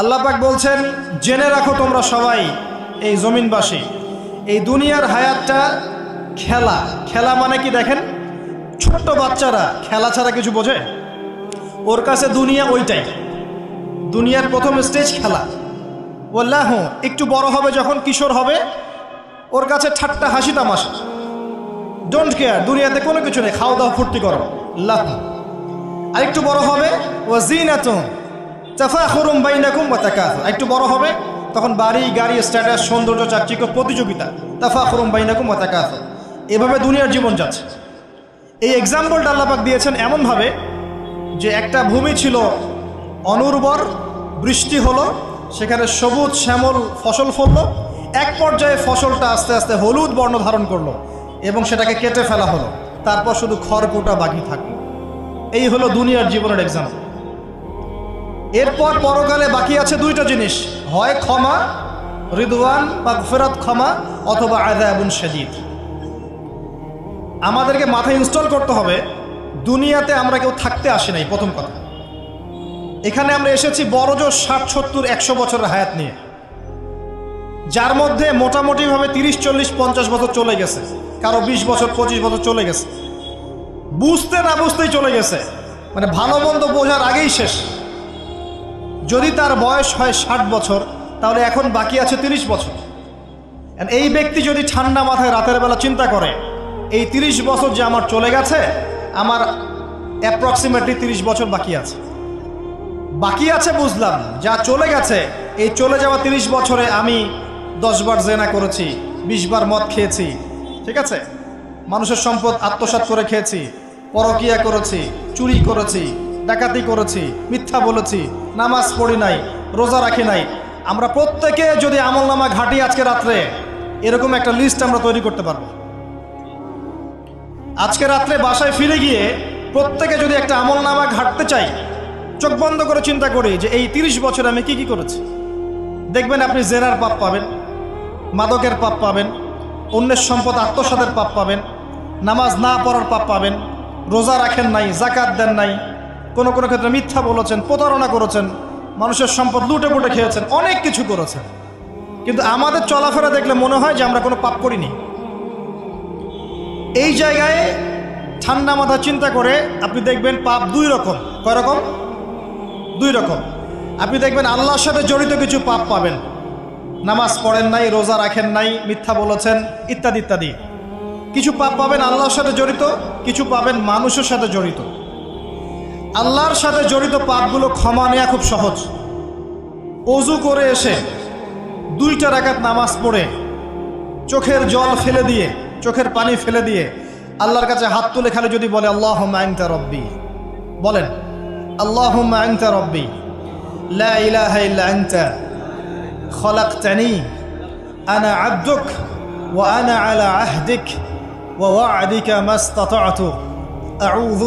আল্লাহ পাক বলছেন, জেনে রাখো তোমরা সবাই, এই জমিনবাসী, এই দুনিয়ার হায়াতটা খেলা। খেলা মানে কি দেখেন? ছোট্ট বাচ্চারা খেলা ছাড়া কিছু বোঝে? ওর কাছে দুনিয়া ওইটাই। দুনিয়ার প্রথম স্টেজ খেলা। বললাহ একটু বড় হবে যখন কিশোর হবে, ওর কাছে ঠাট্টা হাসি তামাশা। ডোন্ট কেয়ার দুনিয়াতে কোনো কিছু নেই, খাওয়া দাওয়া, ফুর্তি করো। লাভ আর একটু বড় হবে ও তাফাখুরুম বাইনাকুম ওয়া তাকাসুর। একটু বড় হবে, তখন বাড়ি, গাড়ি, স্ট্যাটাস, সৌন্দর্য, চাকচিক্য, প্রতিযোগিতা তাফা তাফাখুরুম বাইনাকুম ওয়া তাকাসুর। এভাবে দুনিয়ার জীবন যাচ্ছে। এই এক্সাম্পলটা আল্লাপাক দিয়েছেন এমনভাবে যে একটা ভূমি ছিল অনুর্বর, বৃষ্টি হলো, সেখানে সবুজ শ্যামল ফসল ফললো, এক পর্যায়ে ফসলটা আস্তে আস্তে হলুদ বর্ণ ধারণ করল এবং সেটাকে কেটে ফেলা হলো। তারপর শুধু খড়কুটা বাকি থাকল। এই হলো দুনিয়ার জীবনের এক্সাম্পল এরপর পরকালে বাকি আছে দুইটা জিনিস। হয় ক্ষমা, রিদওয়ান বা ফেরত ক্ষমা অথবা আদায়াবুন শদীদ। আমাদেরকে মাথায় ইনস্টল করতে হবে, দুনিয়াতে আমরা কেউ থাকতে আসি নাই, প্রথম কথা। এখানে আমরা এসেছি বড় জোর ষাট সত্তর একশো বছরের হায়াত নিয়ে। যার মধ্যে মোটামুটিভাবে তিরিশ, চল্লিশ, পঞ্চাশ বছর চলে গেছে। কারও বিশ বছর, পঁচিশ বছর চলে গেছে। বুঝতে না বুঝতেই চলে গেছে। মানে ভালো মন্দ বোঝার আগেই শেষ। যদি তার বয়স হয় ষাট বছর, তাহলে এখন বাকি আছে তিরিশ বছর। এই ব্যক্তি যদি ঠান্ডা মাথায় রাতের বেলা চিন্তা করে, এই তিরিশ বছর যে আমার চলে গেছে, আমার অ্যাপ্রক্সিমেটলি তিরিশ বছর বাকি আছে। বাকি আছে বুঝলাম, যা চলে গেছে, এই চলে যাওয়া তিরিশ বছরে আমি দশবার জেনা করেছি বিশবার মদ খেয়েছি, ঠিক আছে? মানুষের সম্পদ আত্মসাৎ করে খেয়েছি, পরকিয়া করেছি, চুরি করেছি ডাকাতি করেছি, মিথ্যা বলেছি, নামাজ পড়ি নাই, রোজা রাখি নাই। আমরা প্রত্যেকে যদি আমল নামা ঘাটি আজকে রাত্রে, এরকম একটা লিস্ট আমরা তৈরি করতে পারব। আজকে রাত্রে বাসায় ফিরে গিয়ে প্রত্যেকে যদি একটা আমল নামা ঘাটতে চাই, চোখ বন্ধ করে চিন্তা করি যে এই তিরিশ বছর আমি কি কি করেছি। দেখবেন আপনি জেনার পাপ পাবেন, মাদকের পাপ পাবেন, অন্যের সম্পদ আত্মসাদের পাপ পাবেন, নামাজ না পড়ার পাপ পাবেন, রোজা রাখেন নাই জাকাত দেন নাই কোনো কোনো ক্ষেত্রে মিথ্যা বলেছেন, প্রতারণা করেছেন, মানুষের সম্পদ লুটে পুটে খেয়েছেন, অনেক কিছু করেছেন। কিন্তু আমাদের চলাফেরা দেখলে মনে হয় যে আমরা কোনো পাপ করিনি। এই জায়গায় ঠান্ডা মাথা চিন্তা করে আপনি দেখবেন পাপ দুই রকম। কয় রকম? দুই রকম। আপনি দেখবেন আল্লাহর সাথে জড়িত কিছু পাপ পাবেন। নামাজ পড়েন নাই, রোজা রাখেন নাই, মিথ্যা বলেছেন, ইত্যাদি ইত্যাদি। কিছু পাপ পাবেন আল্লাহর সাথে জড়িত, কিছু পাবেন মানুষের সাথে জড়িত। আল্লাহর সাথে জড়িত পাপগুলো ক্ষমা নেওয়া খুব সহজ। অজু করে এসে দুইটা রাকাত নামাজ পড়ে, চোখের জল ফেলে দিয়ে, চোখের পানি ফেলে দিয়ে আল্লাহর কাছে হাত তুলে খালি যদি বলে আল্লাহ আংতা রব্বি। বলেন আল্লাহ আংতা রব্বি। লা ইলাহা ইল্লা আনতা খলাকতানি। আনা আব্দুক ওয়া আনা আলা আহদিক ওয়া ওয়া'দিকা মাস্তাতা'তু।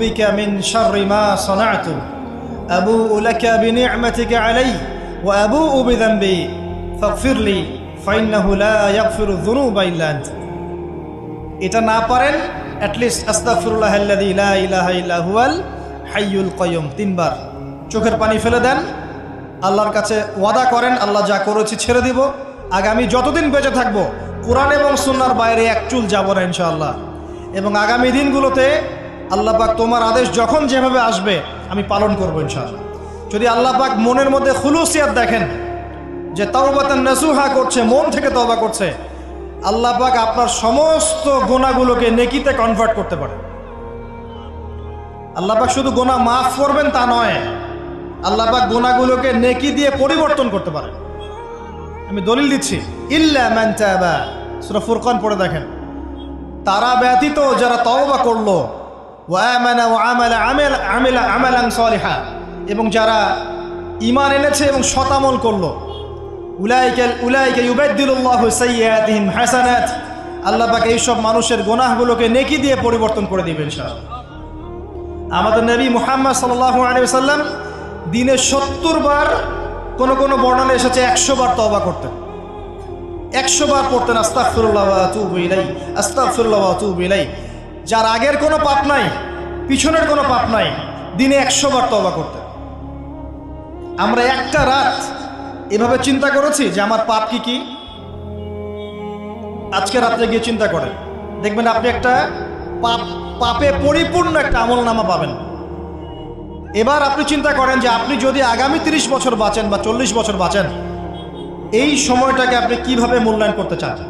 বিকা মিন শাররি মা সানা'তু আবুউ লাকা বিনি'মাতিকা আলাই ওয়া আবুউ বিযানবি ফাগফির লি ফাইন্নাহু লা ইয়াগফিরু যুনুবা ইল্লা আনতা এটা না পারেন অ্যাটলিস্ট আস্তাগফিরুল্লাহ আল্লাযী লা ইলাহা ইল্লা হুয়াল হাইয়ুল কাইয়ুম তিনবার। চোখের পানি ফেলে দেন, আল্লাহর কাছে ওয়াদা করেন, আল্লাহ যা করেছি ছেড়ে দিব। আগামী যতদিন বেঁচে থাকব, কোরআন এবং সুন্নার বাইরে এক চুল যাব না ইনশাআল্লাহ। এবং আগামী দিনগুলোতে আল্লাহ পাক তোমার আদেশ যখন যেভাবে আসবে, আমি পালন করব ইনশাআল্লাহ। যদি আল্লাহ পাক মনের মধ্যে খুলুসিয়াত দেখেন, যে তাওবাতান নাসুহা করছে, মন থেকে তওবা করছে, আল্লাহ পাক আপনার সমস্ত গোনাগুলোকে নেকিতে কনভার্ট করতে পারে। আল্লাহ পাক শুধু গোনা মাফ করবেন তা নয়, আল্লাহ পাক গোনাগুলোকে নেকি দিয়ে পরিবর্তন করতে পারে আমি দলিল দিচ্ছি, ইল্লা মান তাবা। সূরা ফুরকান পড়ে দেখেন। তারা ব্যতীত যারা তওবা করল ওয়া আমানা ওয়া আমালা আমেল, আমেলা, আমালান সালিহা। এবং যারা ইমান এনেছে এবং শতামল করল উলাইকাল উলাইকা ইউবাদদিলুল্লাহু সাইয়্যাতিহিম হাসানাত। আল্লাহ পাক এইসব মানুষের গোনাহগুলোকে নেকি দিয়ে পরিবর্তন করে দিবেন, ইনশাআল্লাহ। আমাদের নবী মুহাম্মদ সাল্লাল্লাহু আলাইহি ওয়াসাল্লাম দিনে সত্তর বার কোন কোন বর্ণনা এসেছে, একশো বার তওবা করতেন। একশো বার পড়তেন, আস্তাগফিরুল্লাহ ওয়া আতুবু ইলাই যার আগের কোনো পাপ নাই, পিছনের কোনো পাপ নাই, দিনে একশো বার তওবা করতেন আমরা একটা রাত এভাবে চিন্তা করেছি যে আমার পাপ কি কি? আজকে রাত্রে গিয়ে চিন্তা করেন। দেখবেন আপনি একটা পাপ, পাপে পরিপূর্ণ একটা আমল নামা পাবেন। এবার আপনি চিন্তা করেন যে আপনি যদি আগামী তিরিশ বছর বাঁচেন বা চল্লিশ বছর বাঁচেন, এই সময়টাকে আপনি কীভাবে মূল্যায়ন করতে চান?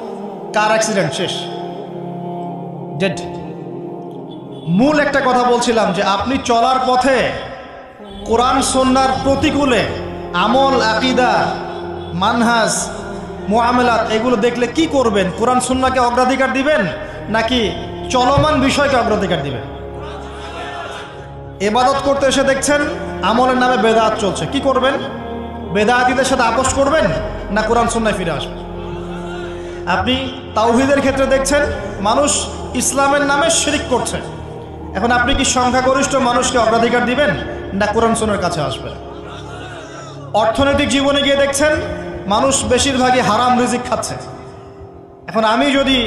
কার অ্যাক্সিডেন্ট শেষ। ডেড মূল একটা কথা বলছিলাম যে আপনি চলার পথে কোরআন সন্ন্যার প্রতিকূলে আমল, আকিদা, মানহাজ মোয়ামেলাত এগুলো দেখলে কি করবেন? কোরআন সন্নাকে অগ্রাধিকার দিবেন নাকি চলমান বিষয়কে অগ্রাধিকার দিবেন? এবাদত করতে এসে দেখছেন আমলের নামে বেদাত চলছে। কি করবেন? বেদাতিদের সাথে আপোষ করবেন না কোরআন সন্ন্যায় ফিরে আসবেন? আপনি তাওহিদের ক্ষেত্রে দেখছেন, মানুষ ইসলামের নামে শিরিক করছে। এখন আপনি কি সংখ্যাগরিষ্ঠ মানুষকে অগ্রাধিকার দিবেন, না কোরআন সোনার কাছে আসবেন অর্থনৈতিক জীবনে গিয়ে দেখছেন, মানুষ বেশিরভাগই হারাম রিজিক খাচ্ছে। এখন আমি যদি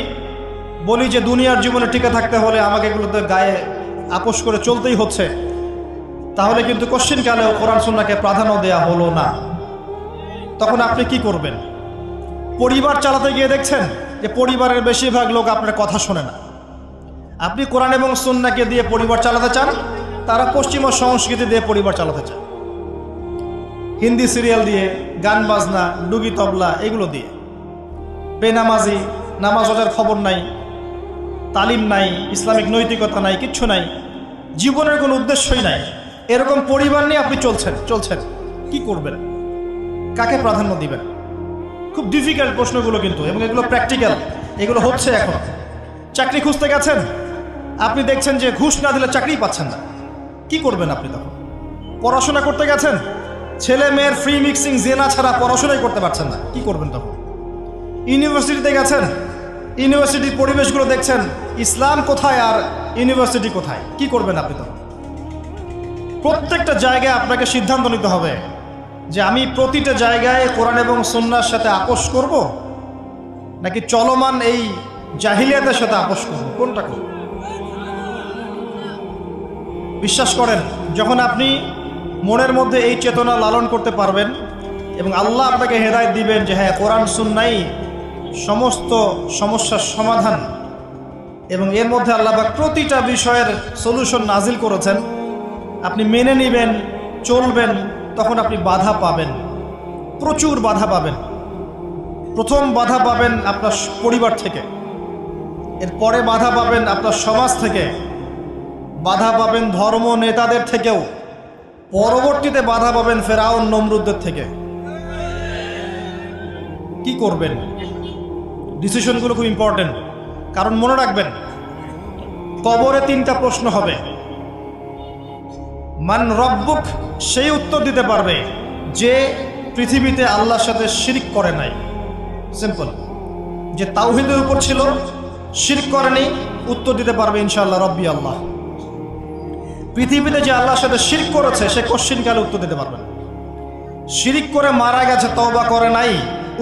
বলি যে দুনিয়ার জীবনে টিকে থাকতে হলে আমাকে এগুলোতে গায়ে আপোষ করে চলতেই হচ্ছে, তাহলে কিন্তু কোশ্চিনকালেও কোরআন সুন্নাকে প্রাধান্য দেয়া হলো না। তখন আপনি কি করবেন? পরিবার চালাতে গিয়ে দেখছেন যে পরিবারের বেশিরভাগ লোক আপনার কথা শোনে না। আপনি কোরআন এবং সুন্নাকে দিয়ে পরিবার চালাতে চান, তারা পশ্চিমা সংস্কৃতি দিয়ে পরিবার চালাতে চান। হিন্দি সিরিয়াল দিয়ে, গান বাজনা, ডুগি তবলা, এগুলো দিয়ে। বেনামাজি, নামাজ রোজার খবর নাই, তালিম নাই, ইসলামিক নৈতিকতা নাই, কিচ্ছু নাই, জীবনের কোনো উদ্দেশ্যই নাই। এরকম পরিবার নিয়ে আপনি চলছেন চলছেন। কি করবেন? কাকে প্রাধান্য দিবেন? খুব ডিফিকাল্ট প্রশ্নগুলো কিন্তু এবং এগুলো প্র্যাকটিক্যাল এগুলো হচ্ছে এখন। চাকরি খুঁজতে গেছেন? আপনি দেখছেন যে ঘুষ না দিলে চাকরি পাচ্ছেন না। কি করবেন আপনি তখন? পড়াশোনা করতে গেছেন? ছেলে মেয়ের ফ্রি মিক্সিং জেনা ছাড়া পড়াশোনাই করতে পারছেন না। কি করবেন তখন? ইউনিভার্সিটিতে গেছেন? ইউনিভার্সিটির পরিবেশগুলো দেখছেন? ইসলাম কোথায় আর ইউনিভার্সিটি কোথায়? কি করবেন আপনি তখন? প্রত্যেকটা জায়গায় আপনাকে সিদ্ধান্ত নিতে হবে। যে আমি প্রতিটা জায়গায় কোরআন এবং সন্ন্যার সাথে আপোষ করব? নাকি চলমান এই জাহিলিয়াতের সাথে আপোষ করব? কোনটা করব? বিশ্বাস করেন, যখন আপনি মনের মধ্যে এই চেতনা লালন করতে পারবেন এবং আল্লাহ আপনাকে হেদায়ত দিবেন যে হ্যাঁ কোরআন, সুন্নাই সমস্ত সমস্যার সমাধান এবং এর মধ্যে আল্লাহ পাক প্রতিটা বিষয়ের সলিউশন নাজিল করেছেন, আপনি মেনে নেবেন, চলবেন তখন আপনি বাধা পাবেন। প্রচুর বাধা পাবেন। প্রথম বাধা পাবেন আপনার পরিবার থেকে। এরপরে বাধা পাবেন আপনার সমাজ থেকে। বাধা পাবেন ধর্ম নেতাদের থেকেও। পরবর্তীতে বাধা পাবেন ফেরাউন নমরুদ্দের থেকে। কি করবেন? ডিসিশনগুলো খুব ইম্পর্টেন্ট। কারণ মনে রাখবেন, কবরে তিনটা প্রশ্ন হবে। মান রব্বুক, সেই উত্তর দিতে পারবে যে পৃথিবীতে আল্লাহর সাথে শিরিক করে নাই। সিম্পল যে তাওহিদের উপর ছিল, শিরিক করেনি, উত্তর দিতে পারবে ইনশাআল্লাহ রব্বি আল্লাহ। পৃথিবীতে যে আল্লাহর সাথে শিরিক করেছে, সে কোশ্চিনকালে উত্তর দিতে পারবে না। শিরিক করে মারা গেছে, তওবা করে নাই,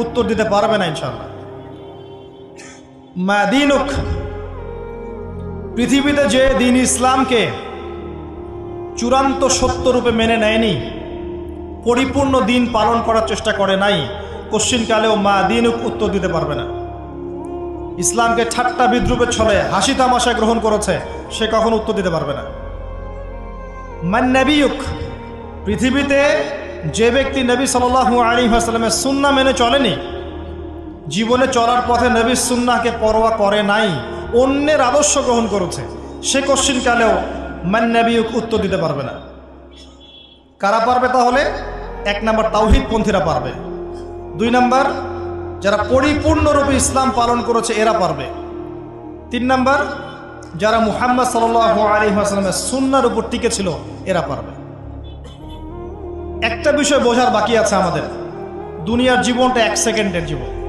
উত্তর দিতে পারবে না ইনশাল্লাহ মাদিনুক পৃথিবীতে যে দিন ইসলামকে চূড়ান্ত সত্যরূপে মেনে নেয়নি। পরিপূর্ণ দিন পালন করার চেষ্টা করে নাই। কশ্চিনকালেও মা দিনুক উত্তর দিতে পারবে না। ইসলামকে ঠাট্টা বিদ্রুপের ছলে হাসি তামাশা গ্রহণ করেছে, সে কখন উত্তর দিতে পারবে না। মান্নাবিয়ুক পৃথিবীতে যে ব্যক্তি নবী সাল্লাল্লাহু আলী আসালামের সুন্না মেনে চলেনি, জীবনে চলার পথে নবী সুন্নাহকে পরোয়া করে নাই, অন্যের আদর্শ গ্রহণ করেছে, সে কশ্চিনকালেও মান্নাবিয়ুক উত্তর দিতে পারবে না। কারা পারবে তাহলে? এক নম্বর তাওহিদ পন্থীরা পারবে। দুই নম্বর, যারা পরিপূর্ণরূপে ইসলাম পালন করেছে, এরা পারবে। তিন নম্বর, যারা মুহাম্মদ সাল আলী আসলামের সুন্নার উপর টিকে ছিল, এরা পারবে। একটা বিষয় বোঝার বাকি আছে আমাদের। দুনিয়ার জীবনটা এক সেকেন্ডের জীবন।